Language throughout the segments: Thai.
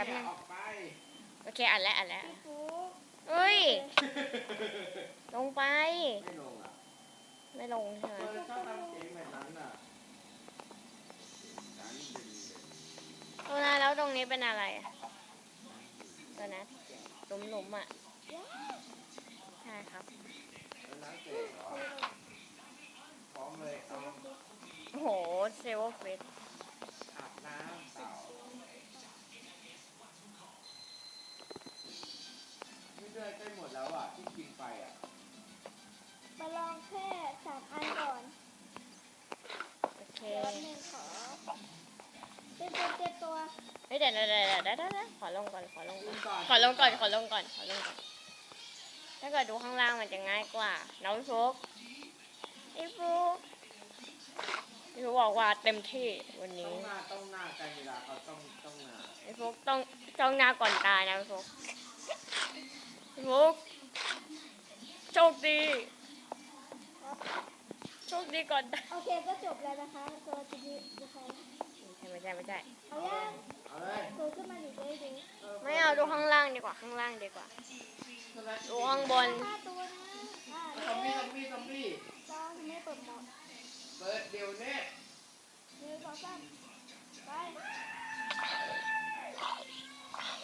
ป๊บนึงออกไปโอเคอ่านแล้วอ่านแล้วพี่ฟุกเอ้ย ลงไป ไม่ลงอะไม่ลงใช่ไหมเธอชอบทำเสียงแบบนั้นอะนั้นดึงเลยโซนาแล้วตรงนี้เป็นอะไรอะตัวนะหลุมหลุมๆอะใช่ครับแล้วน้ำเสกเหรอพร้อมเลยเอาโอ้โหเซลล์เฟสอาบน้ำเต่า ไม่เลือดใกล้หมดแล้วอะที่กินไปอะมาลองแค่สามอันก่อนโอเคเดี๋ยวแป๊บนึงขอเต็มตัวเต็มตัวเฮ้ยเดี๋ยวเดี๋ยวเดี๋ยวเดี๋ยวเดี๋ยวเดี๋ยวขอลงก่อนขอลงก่กิอนนก่อน ขอลงก่อนขอลงก่อนขอลงก่อน ถ้าเกิดดูข้างล่างมันจะง่ายกว่าน้องฟุกพี่ฟุกพี่ฟุกบอกว่าเต็มที่วันต้อนี้งหน้าต้องหน้ากันเวลาเขาต้องต้องหน้าพี่ฟุกต้องจ้องหน้าก่อนตายนะพี่ฟุก พี่ฟุกโชคดี โชคดีก่อนตายโอเคก็จบแล้วนะคะตัวทีนี้นะคะไม่ใช่ไม่ใช่เอายังเอาเลยตัวขึ้นมาหนึ่งได้ดูไม่เอาดูข้างล่างดีกว่าข้างล่างดีกว่าดูข้างบนห้าตัวนะอ่าซอมหบี้นึ่งซอมบี้ซอมบี้สองไม่เปิดหมดเปิดเดี๋ยวนี้หนึ่งสองสามไป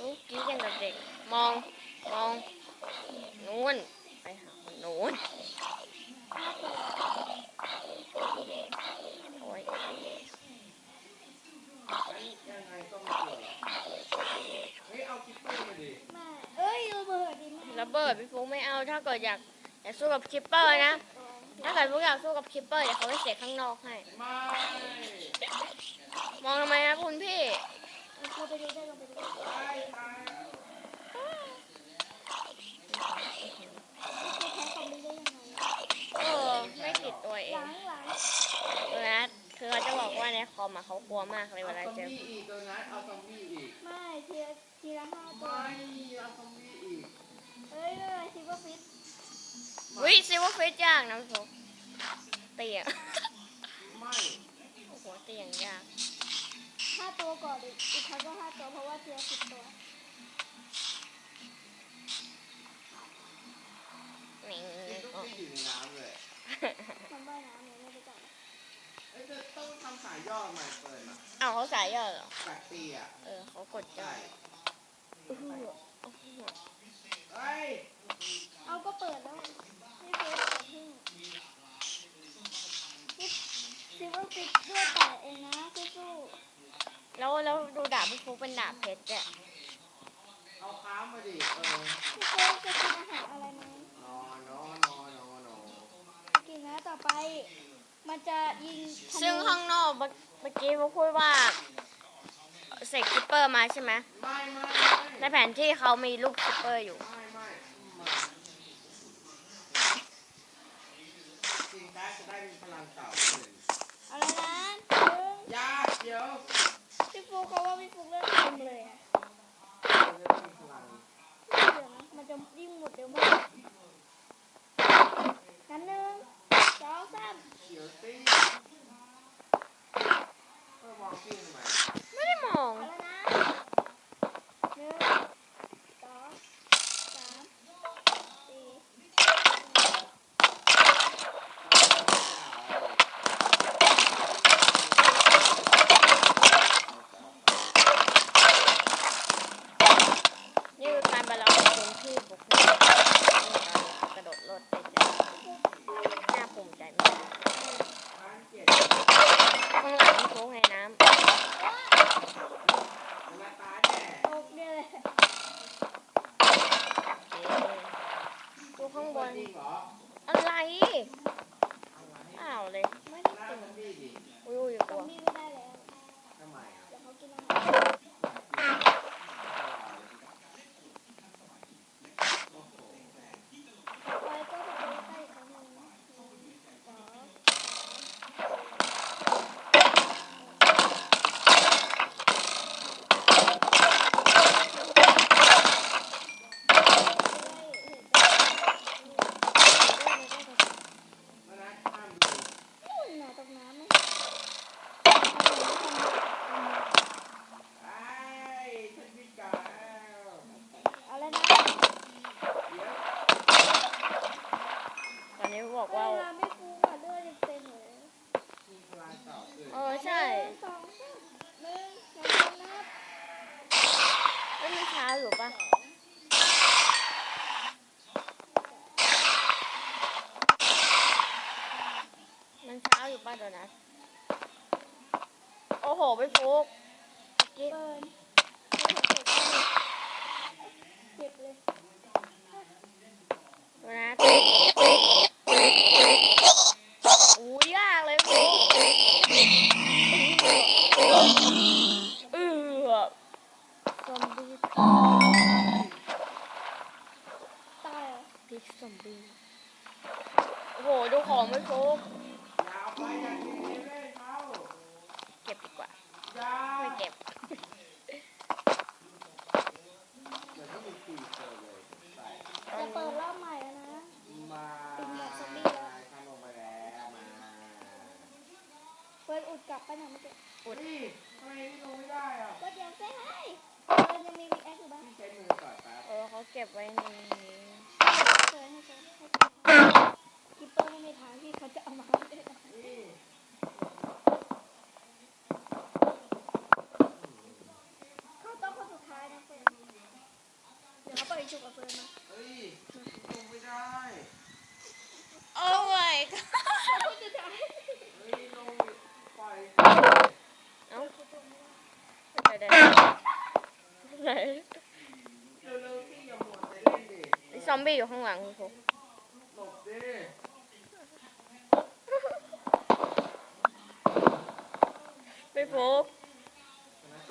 อุ๊ยกรี้ยังกับเด็กมอง มอง นู้นไปหาคนนู้นโอ้ยยังไงก็ไม่เกิดหรอกเฮ้ยเอากิ๊บเปอร์มาดิมาเอ้ยระเบิดดิแม่ระเบิดพี่ฟุกไม่เอาถ้าเกิดอยากอยากสู้กับคิปเปอร์นะ ถ้าเกิดพวกอยากสู้กับคิปเปอร์เดี๋ยวเขาไปเสียข้างนอกให้ไม่มองทำไมนะคุณพี่เราไปดูได้เราไปดูได้ ไปไป จะแพ้คอมบิได้ยังไง เออ ไม่ติดตัวเอ หลั ง งหลัง ตัวนะ คือเขาจะบอกว่าในคอมอะเขากลัวมากเลยเวลาเอาซอมเจอบี้อีกตัวนั้นเอาซอมบี้อีก ไม่ทีละทีละห้าตัวไม่เอาซอมบี้อีก เอ้ยไม่เป็นไรซิลเวอร์ฟิตวิซิว่าเฟสยากนะพี่ฟุกเตียงไม่โอ้โหเตียงยากห้าตัวก่อนอีกอีกครั้งก็ห้าตัวเพราะว่าทีละสิบตัวนี่กิ๊บต้องก็ไปอยู่ในน้ำเลย สายย่อใหม่เปิดอะเอาเขาสายย่อเหรอ แปดตีอะเออเขากดย่อใช่อื้อหืออื้อหือเฮ้ยเอาก็เปิดแล้วนี่คือของพึ่งนี่ซิลเวอร์ฟิตด้วยแต่เองนะสู้แล้วแล้วดูดาบพี่ฟุกเป็นดาบเพชรอะเอาค้างมาดิเออๆพี่โค้ชจะกินอาหารอะไรไหมนอนนอนนอนนอนนอนกินนะต่อไป มันจะยิงธนูซึ่งข้างนอกเมื่อเมื่อกี้ฟุกพูดว่าเสกคิปเปอร์มาใช่ไหมไม่ไม่ในไม่แผนที่เขามีลูกคิปเปอร์อยู่ไม่ไม่ไม่จริงแท้จะได้มีพลังเต่าขึ้นเอาแล้วนะหนึ่งยาเดี๋ยวพี่ฟูเขาว่าพี่ฟูเริ่มเต็มเลยอะเราจะได้มีพลังเดี๋ยวนะมันจะยิ่งหมดเร็วมากงั้นหนึ่ง สองสามเขียวตี้เพื่อมองกิ้งทำไมไม่ได้มองเอาแล้วนะหนึ่งสองสามสี่ นี่คือการบาลานซ์ของคุณพี่บุกนี่การกระโดดรถได้จ้ะน่าภูมิใจมาก ร้านเจ็ด ข้างหลังโค้งในน้ำ บอกเวว่าลาไม่ฟูกอะเลือดยังเต็มเลยมีพลายเต่าด้วยเออใช่หนึ่งสองสามหนึ่งสองนับเอ้ยมันเช้าอยู่ปะมันเช้าอยู่ปะเดี๋ยวนะ โอ้โหไปฟุกเมื่อกี้เบิร์นเจ็บเลยเดี๋ยวนะ อู้ยากเลยเออซอมบี้ตายพิกซอมบี้โอ้โหดูของไม่ครบเก็บดีกว่าไม่เก็บ กลับไปหน่อยเมื่อกี้เฮ้ยทำไมนี่ลงไม่ได้อะก็เดี๋ยวเซ่ให้เฟิร์นยังมีรีแอคอยู่บ้างใช้มือต่อยแป๊บเออเขาเก็บไว้ในนี้เฟิร์นให้เฟิร์นให้กิปเปอร์ไม่มีทางที่เขาจะเอามาให้ได้นะนี่เขาต้องคนสุดท้ายนะเฟิร์นเดี๋ยวเขาเปิดฉุกกับเฟิร์นมา เฮ้ยลงไม่ได้ โอ้ย คนสุดท้าย เฮ้ยลงปล่อย เอ้าเดี๋ยวเดี๋ยวไหน เร็วๆที่อย่าหมดไปเล่นดิ ไอ้ซอมบี้อยู่ข้างหลังคุณครูหลบดิไปโฟก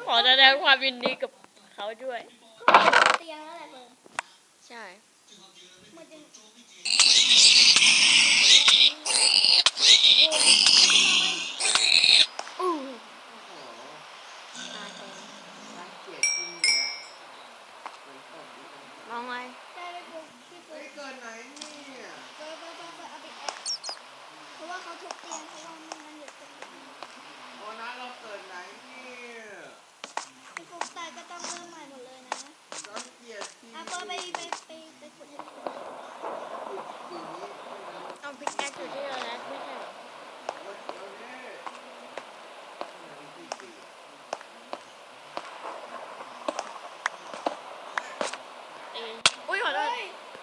ขอแสดงความยินดีกับเขาด้วย เตียงแล้วแหละเฟิร์นใช่มันจะอู้โอ้โหตาแดงรังเกีย ไปไปไปไปขุดให้ดูขุดสีนี้เอาพิกแอคอยู่ที่เราแล้วไม่ใช่เหรอ วัดเดียวเนี่ยมันมีที่สี่ ตีอุ้ยขอโทษ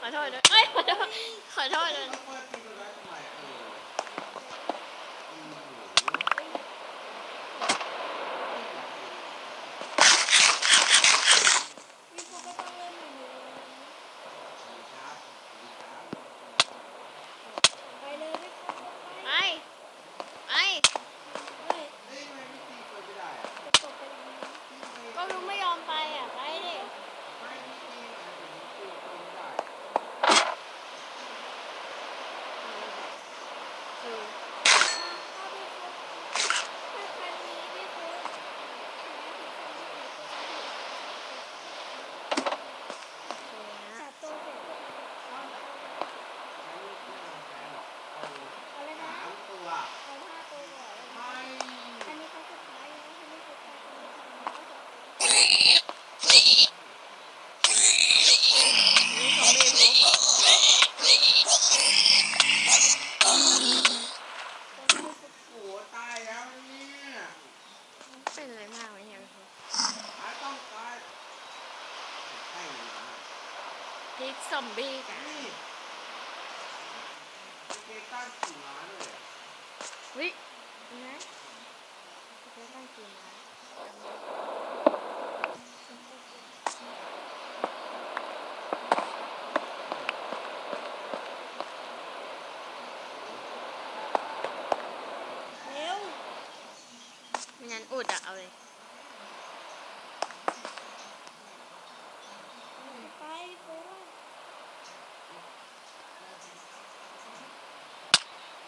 ขอโทษด้วยเอ้ยขอโทษขอโทษเลย ต้องเปิดตีตัวนั้นทำไมเอออืมโห มีฟุกก็ต้องเริ่มใหม่หมดเลย ดีครับดีครับ ไปเลยไม่ฟุกไป ไปไป เฮ้ย เอ้ยทำไมไม่ตีตัวไม่ได้อะ จะตกไปตรงนี้ ตีไง ก็รู้ไม่ยอมไปอะไปดิ ไม่ตีไงแต่มันตีตัวไม่ได้ คือ ถ้าพี่ฟุกถ้าครั้งนี้พี่ฟุกชนะถึงสองทีก็จะถูก คือนะ จับตัวเสร็จก็จะเอา ใช้ไม่ต้องแพ้หรอกเอา เอาเลยนะ สามตัว เอาห้าตัวก่อนเลยนะ ไม่ อันนี้เขาสุดท้ายแล้วถ้าไม่สุดท้ายก็ไม่ทำก็จะ นี่ซอมบี้พก จะไม่สุด โอ้โหตายแล้วเนี่ย เป็นอะไรมากไหมเนี่ยพก ตายต้องตายใช่เลยนะ พิกซอมบี้กัน นี่เกตั้งสี่ล้านเลยอะ วินะจะตั้งกี่ไม้ไม่งั้นอุดอะเอาเลย ไปโค้ง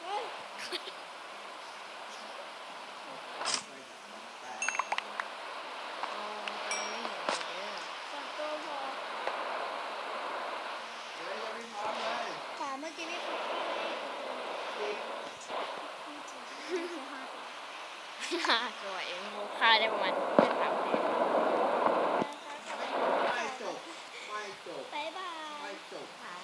เฮ้ย ไม่แต่ อ๋อแต่เราไม่เห็นเลยเด้อ สองตัวพอ เดี๋ยวยังไม่พร้อมเลย สามเมื่อกี้พี่ฟุกเข้าไปอีกตัว สิบ พี่เจ๋งห้าตัว หาตัวเองพกค่าได้ประมาณ